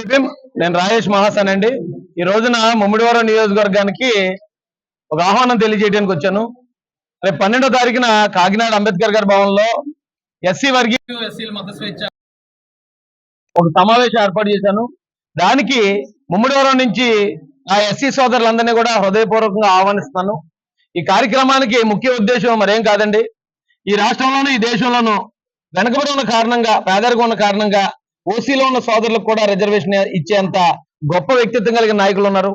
జైభీం. నేను రాజేష్ మహాసన్ అండి ఈ రోజున ముమ్మిడివరం నియోజకవర్గానికి ఒక ఆహ్వానం తెలియజేయడానికి వచ్చాను. రేపు పన్నెండో తారీఖున కాకినాడ అంబేద్కర్ గారి భవన్లో ఎస్సీ వర్గీయ ఎస్సీల మత స్వేచ్ఛ ఒక సమావేశం ఏర్పాటు చేశాను. దానికి ముమ్మిడివరం నుంచి ఆ ఎస్సీ సోదరులందరినీ కూడా హృదయపూర్వకంగా ఆహ్వానిస్తున్నాను ఈ కార్యక్రమానికి ముఖ్య ఉద్దేశం మరేం కాదండి. ఈ రాష్ట్రంలోనూ ఈ దేశంలోనూ వెనకబడి ఉన్న కారణంగా పేదరికం ఉన్న కారణంగా ఓసీలో ఉన్న సోదరులకు కూడా రిజర్వేషన్ ఇచ్చేంత గొప్ప వ్యక్తిత్వం కలిగిన నాయకులు ఉన్నారు.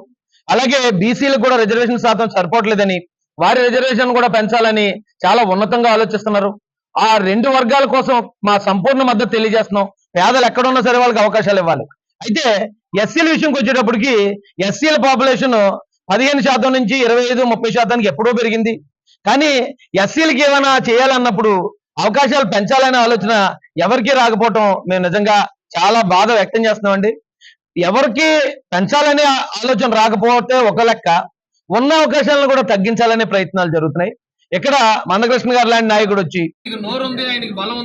అలాగే బీసీలకు కూడా రిజర్వేషన్ శాతం సరిపోవట్లేదని వారి రిజర్వేషన్ కూడా పెంచాలని చాలా ఉన్నతంగా ఆలోచిస్తున్నారు. ఆ రెండు వర్గాల కోసం మా సంపూర్ణ మద్దతు తెలియజేస్తున్నాం. పేదలు ఎక్కడున్నా సరే వాళ్ళకి అవకాశాలు ఇవ్వాలి. అయితే ఎస్సీల విషయంకి వచ్చేటప్పటికి ఎస్సీల పాపులేషన్ పదిహేను శాతం నుంచి ఇరవై ఐదు ముప్పై శాతానికి ఎప్పుడో పెరిగింది. కానీ ఎస్సీలకి ఏమైనా చేయాలన్నప్పుడు అవకాశాలు పెంచాలనే ఆలోచన ఎవరికీ రాకపోవటం మేము నిజంగా చాలా బాధ వ్యక్తం చేస్తున్నామండి. ఎవరికి పెంచాలనే ఆలోచన రాకపోతే ఒక లెక్క ఉన్న అవకాశాలను కూడా తగ్గించాలనే ప్రయత్నాలు జరుగుతున్నాయి. ఇక్కడ మందకృష్ణ గారు లాంటి నాయకుడు వచ్చి ఆయనకి బలం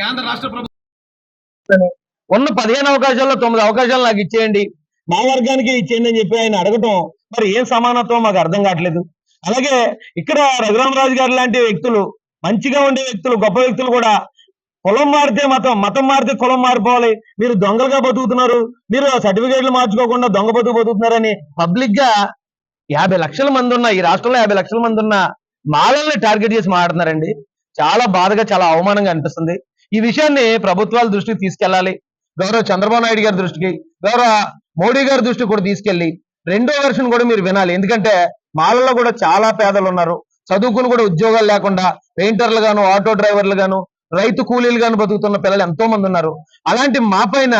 కేంద్ర రాష్ట్ర ప్రభుత్వం ఉన్న పదిహేను అవకాశాల్లో తొమ్మిది అవకాశాలు నాకు ఇచ్చేయండి. మా వర్గానికి ఇచ్చేయండి అని చెప్పి ఆయన అడగటం మరి ఏం సమానత్వం మాకు అర్థం కావట్లేదు. అలాగే ఇక్కడ రఘురామరాజు గారు లాంటి వ్యక్తులు మంచిగా ఉండే వ్యక్తులు గొప్ప వ్యక్తులు కూడా కులం మారితే మతం మతం మారితే కులం మారిపోవాలి. మీరు దొంగలుగా బతుకుతున్నారు. మీరు సర్టిఫికేట్లు మార్చుకోకుండా దొంగ బతుకు బతుకుతున్నారని పబ్లిక్గా యాభై లక్షల మంది ఉన్న ఈ రాష్ట్రంలో యాభై లక్షల మంది ఉన్న మాలల్ని టార్గెట్ చేసి మాట్లాడుతున్నారండి. చాలా బాధగా చాలా అవమానంగా అనిపిస్తుంది. ఈ విషయాన్ని ప్రభుత్వాల దృష్టికి తీసుకెళ్ళాలి గౌరవ చంద్రబాబు నాయుడు గారి దృష్టికి గౌరవ మోడీ గారి దృష్టికి కూడా తీసుకెళ్ళి రెండో వెర్షన్ కూడా మీరు వినాలి. ఎందుకంటే మాలలో కూడా చాలా పేదలు ఉన్నారు. చదువుకుని కూడా ఉద్యోగాలు లేకుండా పెయింటర్లు గాను ఆటో డ్రైవర్లు గాను రైతు కూలీలుగాను బతుకుతున్న పిల్లలు ఎంతో మంది ఉన్నారు. అలాంటి మా పైన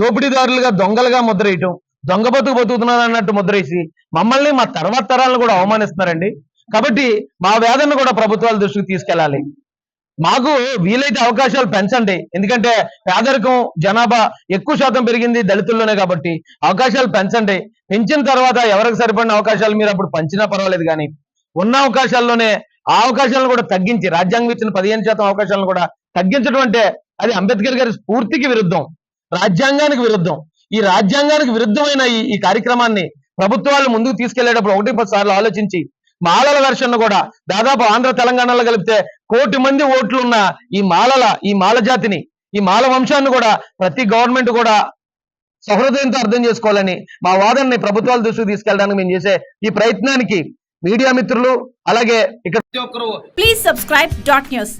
దోపిడీదారులుగా దొంగలుగా ముద్రేయటం దొంగ బతుకు బతుకుతున్నారు అన్నట్టు ముద్రేసి మమ్మల్ని మా తర్వాత తరాలను కూడా అవమానిస్తున్నారండి. కాబట్టి మా వేదన కూడా ప్రభుత్వాల దృష్టికి తీసుకెళ్ళాలి. మాకు వీలైతే అవకాశాలు పెంచండి. ఎందుకంటే పేదరికం జనాభా ఎక్కువ శాతం పెరిగింది దళితుల్లోనే కాబట్టి అవకాశాలు పెంచండి. పెంచిన తర్వాత ఎవరికి సరిపడిన అవకాశాలు మీరు అప్పుడు పంచినా పర్వాలేదు కానీ ఉన్న అవకాశాల్లోనే ఆ అవకాశాలను కూడా తగ్గించి రాజ్యాంగం ఇచ్చిన పదిహేను శాతం అవకాశాలను కూడా తగ్గించడం అంటే అది అంబేద్కర్ గారి స్ఫూర్తికి విరుద్ధం రాజ్యాంగానికి విరుద్ధం. ఈ రాజ్యాంగానికి విరుద్ధమైన ఈ ఈ కార్యక్రమాన్ని ప్రభుత్వాలు ముందుకు తీసుకెళ్ళేటప్పుడు ఒకటి పది సార్లు ఆలోచించి మాలల వెర్షన్ కూడా దాదాపు ఆంధ్ర తెలంగాణలో కలిపితే కోటి మంది ఓట్లు ఉన్న ఈ మాలల ఈ మాల జాతిని ఈ మాల వంశాన్ని కూడా ప్రతి గవర్నమెంట్ కూడా సహృదయంతో అర్థం చేసుకోవాలని మా వాదనని ప్రభుత్వాల దృష్టికి తీసుకెళ్ళడానికి మేము చేసే ఈ ప్రయత్నానికి మీడియా మిత్రులు అలాగే ఇక్కడ ప్లీజ్ సబ్స్క్రైబ్ డాట్ న్యూస్